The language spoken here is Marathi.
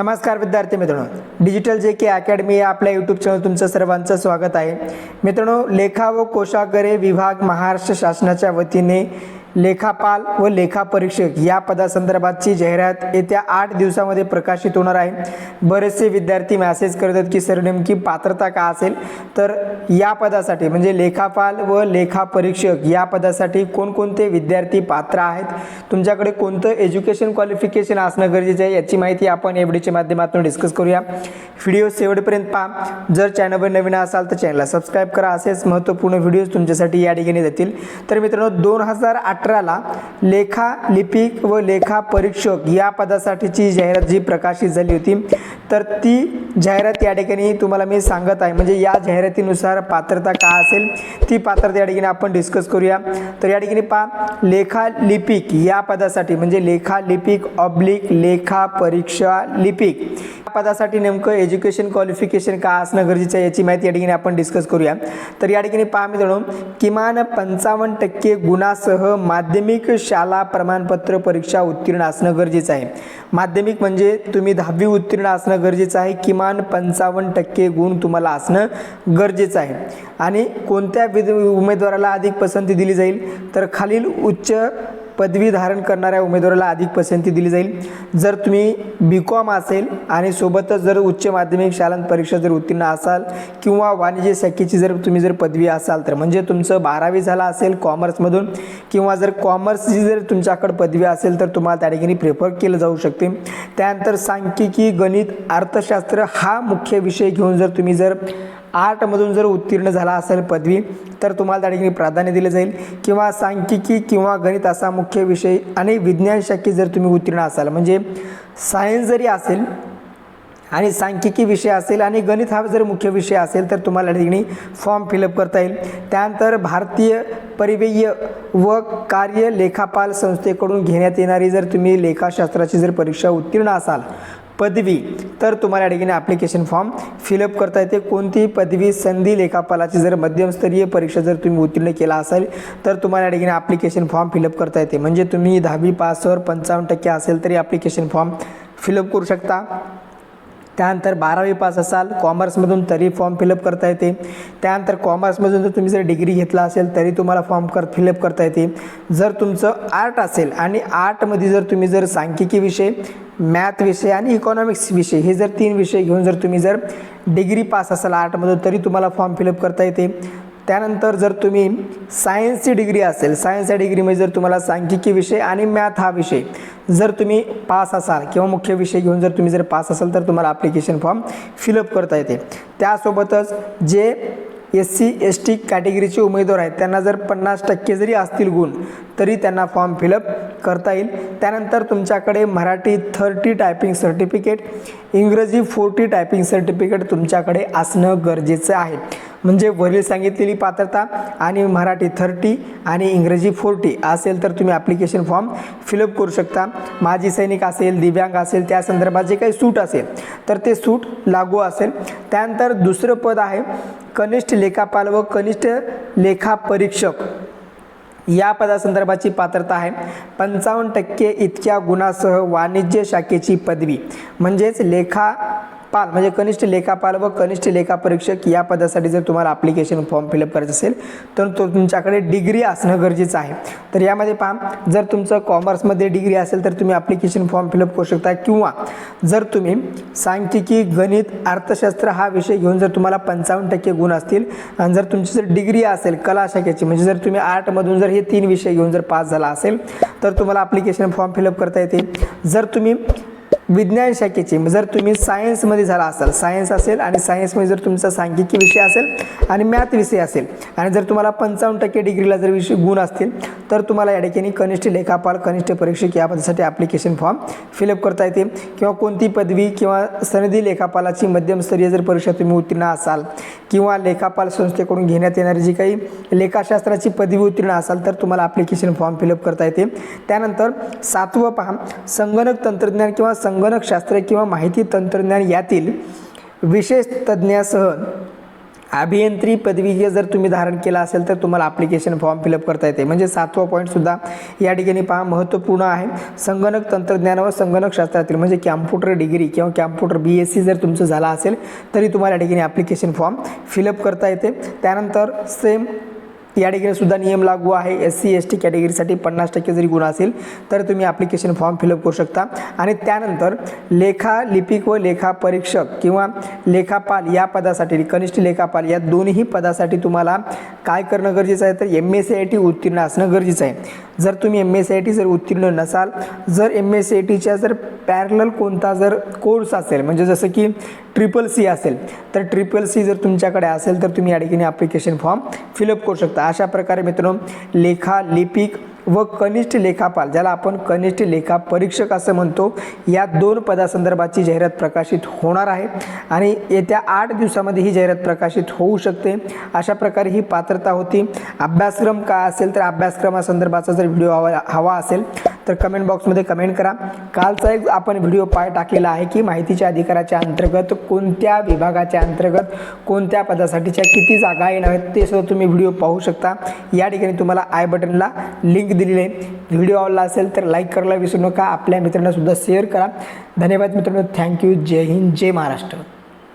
नमस्कार विद्यार्थी मित्रांनो. डिजिटल जे के अकॅडमी या आपल्या यूट्यूब चॅनल तुमचं सर्वांचं स्वागत आहे. मित्रांनो लेखा व कोशागरे विभाग महाराष्ट्र शासनाच्या वतीने लेखापाल व लेखापरीक्षक या पदासंदर्भातची जाहिरात येत्या आठ दिवसामध्ये प्रकाशित होणार आहे. बरेचसे विद्यार्थी मॅसेज करतात की सर नेमकी पात्रता का असेल? तर या पदासाठी म्हणजे लेखापाल व लेखापरीक्षक या पदासाठी कोणकोणते विद्यार्थी पात्र आहेत? तुमच्याकडे कोणतं एज्युकेशन क्वालिफिकेशन असणं गरजेचं आहे? याची माहिती आपण एफ डीच्या माध्यमातून डिस्कस करूया. व्हिडिओ शेवटपर्यंत पहा. जर चॅनलवर नवीन असाल तर चॅनलला सबस्क्राईब करा. असेच महत्त्वपूर्ण व्हिडिओज तुमच्यासाठी या ठिकाणी जातील तर मित्रांनो दोन हजार अठराला लेखा लिपिक व लेखा परीक्षक या पदासाठीची जाहिरात जी प्रकाशित झाली होती तर ती जाहिरात या ठिकाणी तुम्हाला मी सांगत आहे. म्हणजे या जाहिरातीनुसार पात्रता का असेल ती पात्रता या ठिकाणी आपण डिस्कस करूया. तर या ठिकाणी पहा लेखा लिपिक या पदासाठी म्हणजे लेखा लिपिक ऑब्लिक लेखा परीक्षा लिपिक. या पदासाठी नेमकं एज्युकेशन क्वालिफिकेशन का असणं गरजेचं आहे याची माहिती या ठिकाणी आपण डिस्कस करूया. तर या ठिकाणी पहा मित्रांनो किमान पंचावन्न टक्के गुणासह माध्यमिक शाला प्रमाणपत्र परीक्षा उत्तीर्ण असणं गरजेचं आहे. माध्यमिक म्हणजे तुम्ही दहावी उत्तीर्ण असणं गरजेचं आहे. किमान पंचावन्न टक्के गुण तुम्हाला असणं गरजेचं आहे. आणि कोणत्या विद उमेदवाराला अधिक पसंती दिली जाईल? तर खालील उच्च पदवी धारण करणाऱ्या उमेदवाराला अधिक पसंती दिली जाईल. जर तुम्ही बी कॉम असेल आणि सोबतच जर उच्च माध्यमिक शालांत परीक्षा जर उत्तीर्ण असाल किंवा वाणिज्य शाखेची जर तुम्ही जर पदवी असाल तर म्हणजे तुमचं बारावी झाला असेल कॉमर्समधून किंवा जर कॉमर्सची जर तुमच्याकडे पदवी असेल तर तुम्हाला त्या ठिकाणी प्रेफर केलं जाऊ शकते. त्यानंतर सांख्यिकी गणित अर्थशास्त्र हा मुख्य विषय घेऊन जर तुम्ही जर आर्टमधून जर उत्तीर्ण झाला असेल पदवी तर तुम्हाला त्या ठिकाणी प्राधान्य दिलं जाईल. किंवा सांख्यिकी किंवा गणित असा मुख्य विषय आणि विज्ञान शाखेत जर तुम्ही उत्तीर्ण असाल म्हणजे सायन्स जरी असेल आणि सांख्यिकी विषय असेल आणि गणित हा जर मुख्य विषय असेल तर तुम्हाला ठिकाणी फॉर्म फिलअप करता येईल. त्यानंतर भारतीय परिवेय व कार्य लेखापाल संस्थेकडून घेण्यात येणारी जर तुम्ही लेखाशास्त्राची जर परीक्षा उत्तीर्ण असाल पदवी. तर तुम्हाला या ठिकाणी ॲप्लिकेशन फॉर्म फिलअप करता येते. कोणतीही पदवी संधी लेखापालाची जर मध्यमस्तरीय परीक्षा जर तुम्ही उत्तीर्ण केला असेल तर तुम्हाला या ठिकाणी ॲप्लिकेशन फॉर्म फिलअप करता येते. म्हणजे तुम्ही दहावी पासवर पंचावन्न टक्के असेल तरी ॲप्लिकेशन फॉर्म फिलअप करू शकता. त्यानंतर बारावी पास असाल कॉमर्समधून तरी फॉर्म फिलअप करता येते. त्यानंतर कॉमर्समधून जर तुम्ही जर डिग्री घेतला असेल तरी तुम्हाला फॉर्म कर फिलअप करता येते. जर तुमचं आर्ट असेल आणि आर्टमध्ये जर तुम्ही जर सांख्यिकी विषय मॅथ विषय आणि इकॉनॉमिक्स विषय हे जर तीन विषय घेऊन जर तुम्ही जर डिग्री पास असाल आर्टमधून तरी तुम्हाला फॉर्म फिलअप करता येते. त्यानंतर जर तुम्ही सायन्सची डिग्री असेल सायन्सच्या डिग्रीमध्ये जर तुम्हाला सांख्यिकी विषय आणि मॅथ हा विषय जर तुम्ही पास असाल किंवा मुख्य विषय घेऊन जर तुम्ही जर पास असाल तर तुम्हाला ॲप्लिकेशन फॉर्म फिलअप करता येते. त्यासोबतच जे एस सी एस टी कॅटेगरीचे उमेदवार आहेत त्यांना जर पन्नास टक्के जरी असतील गुण तरी त्यांना फॉर्म फिलअप करता येईल. त्यानंतर तुमच्याकडे मराठी थर्टी टायपिंग सर्टिफिकेट इंग्रजी फोर्टी टायपिंग सर्टिफिकेट तुमच्याकडे असणं गरजेचं आहे. म्हणजे वरील सांगितलेली पात्रता आणि मराठी थर्टी आणि इंग्रजी फोर्टी असेल तर तुम्ही ॲप्लिकेशन फॉर्म फिलअप करू शकता. माजी सैनिक असेल दिव्यांग असेल त्या संदर्भात जे काही सूट असेल तर ते सूट लागू असेल. त्यानंतर दुसरं पद आहे कनिष्ठ लेखापाल व कनिष्ठ लेखापरीक्षक. या पदासंदर्भाची पात्रता आहे. पंचावन्न टक्के इतक्या गुणासह वाणिज्य शाखेची पदवी. म्हणजेच लेखा पाल म्हणजे कनिष्ठ लेखापाल व कनिष्ठ लेखापरीक्षक या पदासाठी जर तुम्हाला ॲप्लिकेशन फॉर्म फिलअप करायचं असेल तर तो तुमच्याकडे डिग्री असणं गरजेचं आहे. तर यामध्ये पहा जर तुमचं कॉमर्समध्ये डिग्री असेल तर तुम्ही ॲप्लिकेशन फॉर्म फिलअप करू शकता. किंवा जर तुम्ही सांख्यिकी गणित अर्थशास्त्र हा विषय घेऊन जर तुम्हाला पंचावन्न टक्के गुण असतील आणि जर तुमची जर डिग्री असेल कला शाखेची म्हणजे जर तुम्ही आर्टमधून जर हे तीन विषय घेऊन जर पास झाला असेल तर तुम्हाला ॲप्लिकेशन फॉर्म फिलअप करता येते जर तुम्ही विज्ञान शाखेची जर तुम्ही सायन्समध्ये झाला असाल सायन्स असेल आणि सायन्समध्ये जर तुमचा सांख्यिकी विषय असेल आणि मॅथ विषय असेल आणि जर तुम्हाला पंचावन्न टक्के डिग्रीला जर विषय गुण असतील तर तुम्हाला या ठिकाणी कनिष्ठ लेखापाल कनिष्ठ परीक्षक या पदासाठी ॲप्लिकेशन फॉर्म फिलअप करता येते किंवा कोणती पदवी किंवा सनदी लेखापालाची मध्यमस्तरीय जर परीक्षा तुम्ही उत्तीर्ण असाल किंवा लेखापाल संस्थेकडून घेण्यात येणारी जी काही लेखाशास्त्राची पदवी उत्तीर्ण असाल तर तुम्हाला ॲप्लिकेशन फॉर्म फिलअप करता येते. त्यानंतर सातवं पहा संगणक तंत्रज्ञान किंवा संग संगणकशास्त्र किंवा माहिती तंत्रज्ञान यातील विशेष तज्ज्ञासह अभियंत्री पदवीचे जर तुम्ही धारण केला असेल तर तुम्हाला ॲप्लिकेशन फॉर्म फिलअप करता येते. म्हणजे सातवा पॉईंटसुद्धा या ठिकाणी पहा महत्त्वपूर्ण आहे. संगणक तंत्रज्ञान व संगणक शास्त्रातील म्हणजे कॅम्प्युटर डिग्री किंवा कॅम्प्युटर बी एस सी जर तुमचं झाला असेल तरी तुम्हाला या ठिकाणी ॲप्लिकेशन फॉर्म फिलअप करता येते. त्यानंतर सेम या ठिकाणीसुद्धा नियम लागू आहे. एस सी एस टी कॅटेगरीसाठी पन्नास टक्के जरी गुण असेल तर तुम्ही ॲप्लिकेशन फॉर्म फिलअप करू शकता. आणि त्यानंतर लेखा लिपिक व लेखा परीक्षक किंवा लेखापाल या पदासाठी कनिष्ठ लेखापाल या दोन्ही पदासाठी तुम्हाला काय करणं गरजेचं आहे? तर M S C I T उत्तीर्ण असणं गरजेचं आहे. जर तुम्ही M S C I T जर उत्तीर्ण नसाल जर एम एस सी आय टीच्या जर पॅरल कोणता जर कोर्स असेल म्हणजे जसं की ट्रिपल सी असेल तर ट्रिपल सी जर तुमच्याकडे असेल तर तुम्ही या ठिकाणी ॲप्लिकेशन फॉर्म फिलअप करू शकता. अशा प्रकारे मित्रांनो लेखा लिपिक व कनिष्ठ लेखापाल ज्याला आपण कनिष्ठ लेखा परीक्षक असं म्हणतो या दोन पदासंदर्भाची जाहिरात प्रकाशित होणार आहे. आणि येत्या आठ दिवसामध्ये ही जाहिरात प्रकाशित होऊ शकते. अशा प्रकारे ही पात्रता होती. अभ्यासक्रम काय असेल तर अभ्यासक्रमासंदर्भाचा जर व्हिडिओ हवा हवा असेल तर कमेंट बॉक्समध्ये कमेंट करा. कालचा एक आपण व्हिडिओ पाय टाकलेला आहे की माहितीच्या अधिकाराच्या अंतर्गत कोणत्या विभागाच्या अंतर्गत कोणत्या पदासाठीच्या किती जागा येणार आहेत ते सुद्धा तुम्ही व्हिडिओ पाहू शकता. या ठिकाणी तुम्हाला आय बटनला लिंक दिलेली आहे. व्हिडिओ आवडला असेल तर लाईक करायला विसरू नका. आपल्या मित्रांनासुद्धा शेअर करा. धन्यवाद मित्रांनो. थँक्यू जय हिंद. जय महाराष्ट्र.